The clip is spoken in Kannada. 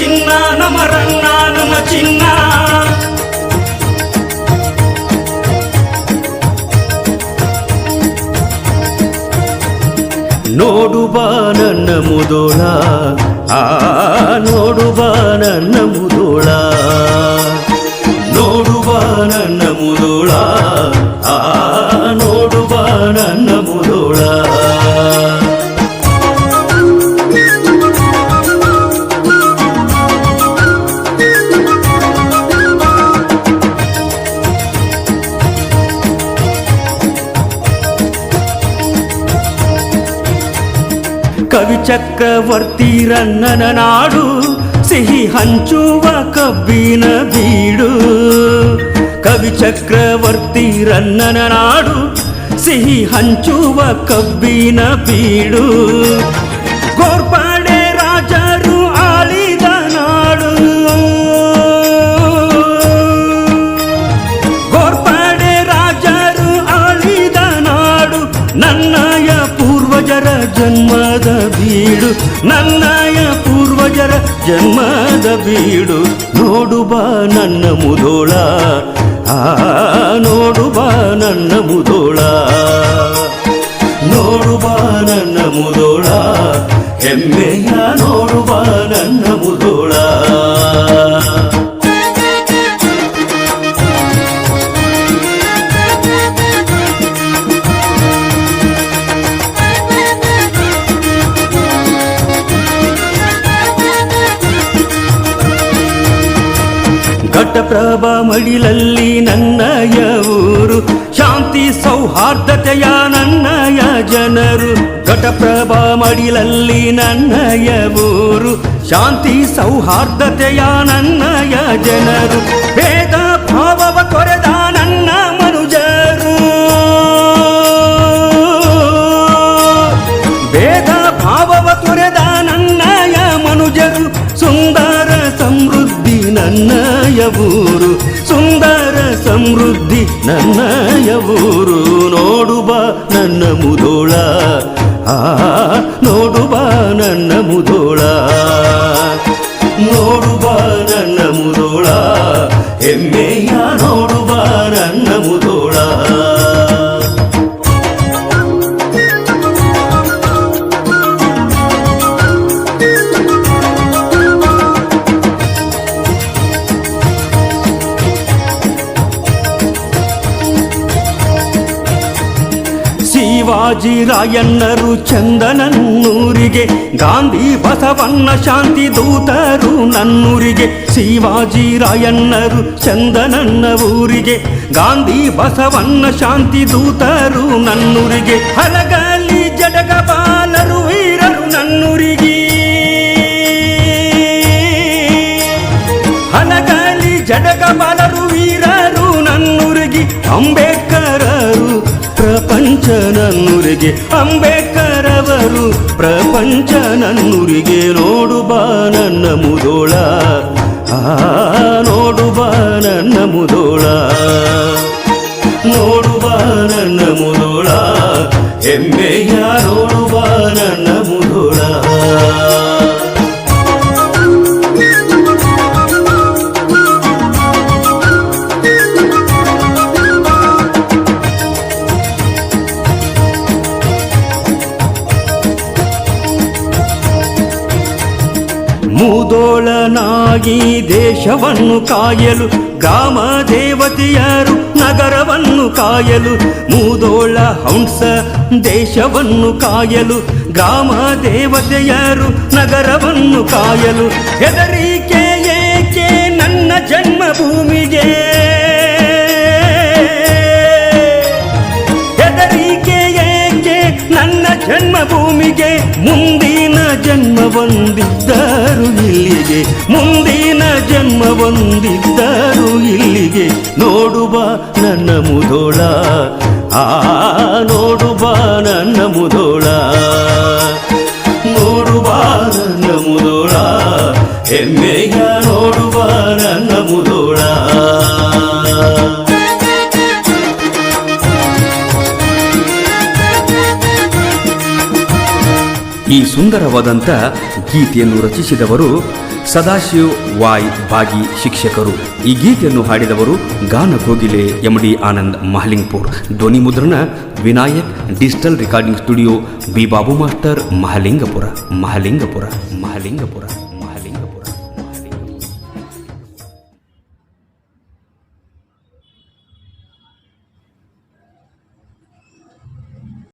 చిన్న నమ రన్నా నమ చిన్న. నోడు బానన్న ముదోళా ఆ నోడు బానన్న ముదోళా. నోడు బానన్న ముదోళా ఆ ಕವಿ ಚಕ್ರವರ್ತಿ ರನ್ನನ ನಾಡು ಸಿಹಿ ಹಂಚುವ ಕಬ್ಬಿನ ಬೀಡು ಕವಿ ಚಕ್ರವರ್ತಿ ರನ್ನನ ನಾಡು ಸಿಹಿ ಹಂಚುವ ಕಬ್ಬಿನ ಬೀಡು ಗೋರ್ಪಾಡೆ ಬೀಡು. ನನ್ನಯ ಪೂರ್ವಜರ ಜನ್ಮದ ಬೀಡು. ನೋಡು ಬಾ ನನ್ನ ಮುದೋಳ ಆ, ನೋಡು ಬಾ ನನ್ನ ಮುದೋಳ ನೋಡು ಬಾ ನನ್ನ ಮುದೋಳ ಹೆಮ್ಮೆಯ ನೋಡು ಬಾ ನನ್ನ ಮುದೋಳ ಘಟಪ್ರಭ ಮಡಿಲಲ್ಲಿ ನನ್ನಯ ಊರು. ಶಾಂತಿ, ಸೌಹಾರ್ದತೆಯ ನನ್ನಯ ಜನರು. ಘಟಪ್ರಭಾ ಮಡಿಲಲ್ಲಿ ನನ್ನಯ ಊರು. ಶಾಂತಿ, ಸೌಹಾರ್ದತೆಯ ನನ್ನಯ ಜನರು. ಭೇದ, ಭಾವವ ತೊರೆದ ನನ್ನ ಮನುಜರು. ಭೇದ, ಭಾವವ ತೊರೆದ ನನ್ನಯ ಮನುಜರು. ಸುಂದರ, ಸಮೃದ್ಧಿ ನನ್ನಯ ಊರು ಸುಂದರ ಸಮೃದ್ಧಿ ನನ್ನಯ ಊರು ನೋಡು ಬಾ ನನ್ನ ಮುದೋಳ ಆ ನೋಡು ಬಾ ನನ್ನ ಮುದೋಳ ನೋಡು ಬಾ ನನ್ನ ಮುದೋಳ ಹೆಮ್ಮೆಯ ನೋಡು ಬಾ ನನ್ನ ಮುದೋಳ ಶಿವಾಜಿ ರಾಯಣ್ಣರು ಚಂದನನ್ನೂರಿಗೆ, ಗಾಂಧಿ ಬಸವಣ್ಣ ಶಾಂತಿ ದೂತರು ನನ್ನೂರಿಗೆ, ಶಿವಾಜಿ ರಾಯಣ್ಣರು ಚಂದನನ್ನ ಊರಿಗೆ ಗಾಂಧಿ ಬಸವಣ್ಣ ಶಾಂತಿ ದೂತರು ನನ್ನೂರಿಗೆ ಹಲಗಲಿ ಜಡಗ ಬಾಲರು ವೀರರು ನನ್ನೂರಿಗೆ. ಹಲಗಲಿ ಜಡಗ ಬಾಲರು ವೀರರು ನನ್ನೂರಿಗೆ, ಅಂಬೇಡ್ಕರರು ಪ್ರಪಂಚ ನನ್ನುರಿಗೆ ಅಂಬೇಡ್ಕರವರು ಪ್ರಪಂಚ ನನ್ನೂರಿಗೆ ನೋಡು ಬಾ ನನ್ನ ಮುದೋಳ. ಆ ನೋಡು ಬಾ ನನ್ನ ಮುದೋಳ. ನೋಡು ಬಾ ನನ್ನ ಮುದೋಳ. ಹೆಮ್ಮೆಯ ನೋಡು ಬಾ ನನ್ನ ಮುದೋಳ. ಮೂದೋಳನಾಗಿ ದೇಶವನ್ನು ಕಾಯಲು ಗ್ರಾಮ ದೇವತೆಯರು ನಗರವನ್ನು ಕಾಯಲು ಮೂದೋಳ ಹಂಸ ದೇಶವನ್ನು ಕಾಯಲು ಗ್ರಾಮ ದೇವತೆಯರು ನಗರವನ್ನು ಕಾಯಲು ಹೆದರಿಕೆ ಏಕೆ ನನ್ನ ಜನ್ಮಭೂಮಿಗೆ? ನನ್ನ ಜನ್ಮಭೂಮಿಗೆ ಮುಂದಿನ ಜನ್ಮ ಬಂದಿದ್ದರು ಇಲ್ಲಿಗೆ, ಮುಂದಿನ ಜನ್ಮ ಬಂದಿದ್ದರು ಇಲ್ಲಿಗೆ. ನೋಡುವ ನನ್ನ ಮುದೋಳ ಆ, ನೋಡುವ ನನ್ನ ಮುದೋಳ ನೋಡುವ ನನ್ನ ಮುದೋಳ ಹೆಮ್ಮೆಯ ಈ ಸುಂದರವಾದಂಥ ಗೀತೆಯನ್ನು ರಚಿಸಿದವರು ಸದಾಶಿವ್ ವಾಯ್ ಬಾಗಿ ಶಿಕ್ಷಕರು. ಈ ಗೀತೆಯನ್ನು ಹಾಡಿದವರು ಗಾನ ಕೋಗಿಲೆ ಎಂ ಡಿ ಆನಂದ್ ಮಹಲಿಂಗ್ಪುರ್. ಧ್ವನಿ ಮುದ್ರಣ Vinayak, digital recording studio B Babu master Mahalingapura Mahalingapura Mahalingapura.